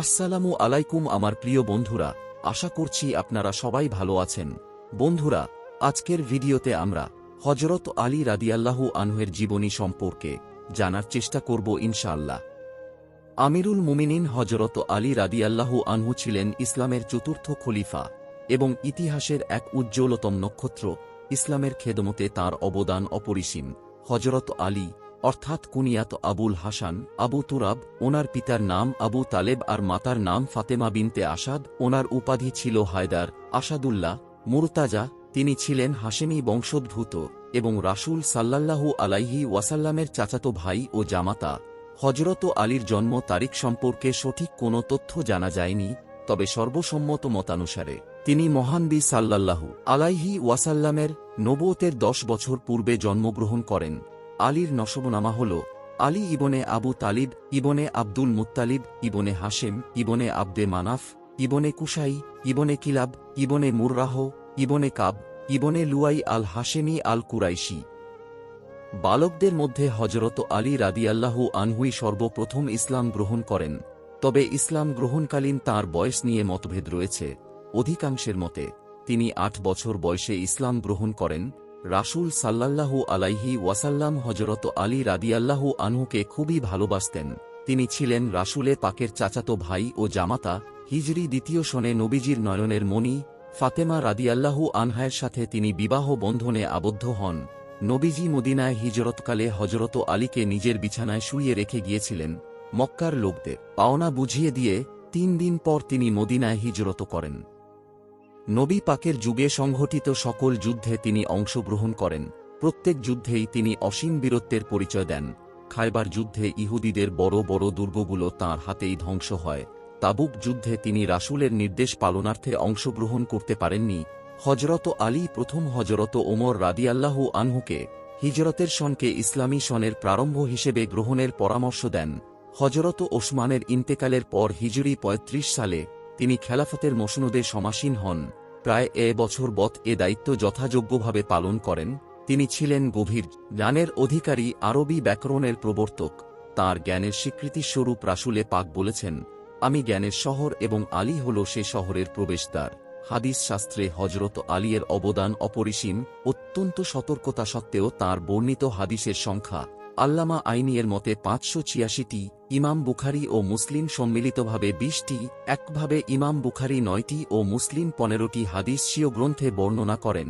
আসসালামু আলাইকুম আমার প্রিয় বন্ধুরা, আশা করছি আপনারা সবাই ভালো আছেন। বন্ধুরা, আজকের ভিডিওতে আমরা হজরত আলী রাদিয়াল্লাহু আনহের জীবনী সম্পর্কে জানার চেষ্টা করব ইনশাআল্লাহ। আমিরুল মুমিনিন হজরত আলী রাদিয়াল্লাহু আনহু ছিলেন ইসলামের চতুর্থ খলিফা এবং ইতিহাসের এক উজ্জ্বলতম নক্ষত্র ইসলামের খেদমতে তার অবদান অপরিসীম। হজরত আলী অর্থাৎ কুনিয়াত আবুল হাসান, আবু তুরাব, ওনার পিতার নাম আবু তালেব আর মাতার নাম ফাতেমা বিনতে আসাদ, ওনার উপাধি ছিল হায়দার, আসাদুল্লাহ, মুরতাজা, তিনি ছিলেন হাশেমি বংশোদ্ভূত এবং রাসূল সাল্লাল্লাহু আলাইহি ওয়াসাল্লামের চাচাতো ভাই ও জামাতা। হজরত আলীর জন্ম তারিখ সম্পর্কে সঠিক কোনো তথ্য জানা যায়নি, তবে সর্বসম্মত মতানুসারে তিনি মহানবী সাল্লাল্লাহু আলাইহি ওয়াসাল্লামের নবতের দশ বছর পূর্বে জন্মগ্রহণ করেন। আলীর নসবনামা হল, Ali ibn Abu Talib, ibn Abdul Muttalib, ibn Hashim, ibn Abd Manaf, ibn Qusai, ibn Kilab, ibn Murrah, ibn Kab, ibn Luay al Hashimi al Qurashi বালকদের মধ্যে হজরত আলী রাদিয়াল্লাহু আনহুই সর্বপ্রথম ইসলাম গ্রহণ করেন, তবে ইসলাম গ্রহণকালীন তার বয়স নিয়ে মতভেদ রয়েছে। অধিকাংশের মতে, তিনি আট বছর বয়সে ইসলাম গ্রহণ করেন রাসূল সাল্লাল্লাহু আলাইহি ওয়াসাল্লাম হজরত আলী রাদিয়াল্লাহু আনহুকে খুবই ভালোবাসতেন। তিনি ছিলেন রাসূলে পাকের চাচাতো ভাই ও জামাতা, হিজরি দ্বিতীয় সনে নবীজির নয়নের মণি, ফাতেমা রাদিয়াল্লাহু আনহায়ের সাথে তিনি বিবাহ বন্ধনে আবদ্ধ হন। নবীজি মদিনায় হিজরতকালে হজরত আলীকে নিজের বিছানায় শুইয়ে রেখে গিয়েছিলেন, মক্কার লোকদের পাওনা বুঝিয়ে দিয়ে তিন দিন পর তিনি মদিনায় হিজরত করেন। নবী পাকের যুগে সংঘটিত সকল যুদ্ধে তিনি অংশগ্রহণ করেন। প্রত্যেক যুদ্ধেই তিনি অসীম বীরত্বের পরিচয় দেন। খাইবার যুদ্ধে ইহুদিদের বড় বড় দুর্গগুলো তাঁর হাতেই ধ্বংস হয়। তাবুক যুদ্ধে তিনি রাসূলের নির্দেশ পালনার্থে অংশগ্রহণ করতে পারেননি। হজরত আলী প্রথম হজরত ওমর রাদিয়াল্লাহু আনহুকে হিজরতের সনকে ইসলামী সনের প্রারম্ভ হিসেবে গ্রহণের পরামর্শ দেন। হজরত ওসমানের ইন্তেকালের পর হিজুরি ৩৫ সালে তিনি খেলাফতের মসনদে সমাসীন হন। প্রায় এ বছর বত এ দায়িত্ব যথাযোগ্যভাবে পালন করেন। তিনি ছিলেন গভীর জ্ঞানের অধিকারী আরবি ব্যাকরণের প্রবর্তক। তার জ্ঞানের স্বীকৃতিস্বরূপ রাসুলে পাক বলেছেন, আমি জ্ঞানের শহর এবং আলী হল সে শহরের প্রবেশদ্বার। হাদিস শাস্ত্রে হজরত আলীয়ের অবদান অপরিসীম। অত্যন্ত সতর্কতা সত্ত্বেও তার বর্ণিত হাদিসের সংখ্যা আল্লামা আইনিয়ের মতে পাঁচশো ছিয়াশিটি ইমাম বুখারি ও মুসলিম সম্মিলিতভাবে বিশটি, একভাবে ইমাম বুখারি নয়টি ও মুসলিম পনেরোটি হাদিস গ্রন্থে বর্ণনা করেন।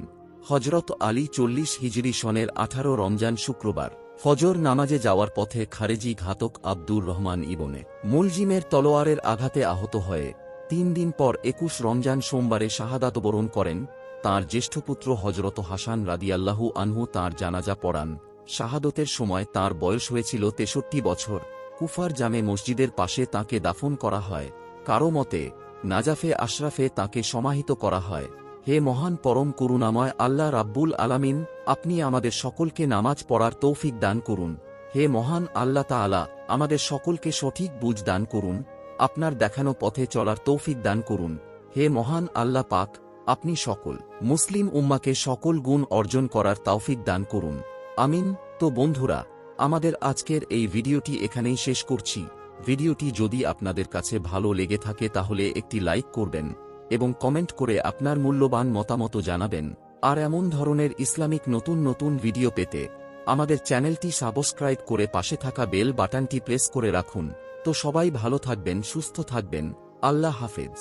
হজরত আলী চল্লিশ হিজরি সনের আঠারো রমজান শুক্রবার, ফজর নামাজে যাওয়ার পথে খারেজি ঘাতক আব্দুর রহমান ইবনে মুলজিমের তলোয়ারের আঘাতে আহত হয়ে তিন দিন পর একুশ রমজান সোমবারে শাহাদাত বরণ করেন। তাঁর জ্যেষ্ঠ পুত্র হজরত হাসান রাদিয়াল্লাহু আনহু তাঁর জানাজা পড়ান। শাহাদতের সময় তার বয়স হয়েছিল তেষট্টি বছর। কুফার জামে মসজিদের পাশে তাকে দাফন করা হয়। কারও মতে, নাজাফে আশরাফে তাকে সমাহিত করা হয়। হে মহান পরম করুণাময় আল্লাহ রাব্বুল আলামিন, আপনি আমাদের সকলকে নামাজ পড়ার তৌফিক দান করুন। হে মহান আল্লাহ তাআলা, আমাদের সকলকে সঠিক বুঝ দান করুন। আপনার দেখানো পথে চলার তৌফিক দান করুন। হে মহান আল্লাহ পাক, আপনি সকল মুসলিম উম্মাকে সকল গুণ অর্জন করার তৌফিক দান করুন। আমিন। তো বন্ধুরা, আমাদের আজকের এই ভিডিওটি এখানেই শেষ করছি। ভিডিওটি যদি আপনাদের কাছে ভালো লেগে থাকে তাহলে একটি লাইক করবেন এবং কমেন্ট করে আপনার মূল্যবান মতামত জানাবেন। আর এমন ধরনের ইসলামিক নতুন নতুন ভিডিও পেতে আমাদের চ্যানেলটি সাবস্ক্রাইব করে পাশে থাকা বেল বাটনটি প্রেস করে রাখুন। তো সবাই ভালো থাকবেন, সুস্থ থাকবেন। আল্লাহ হাফেজ।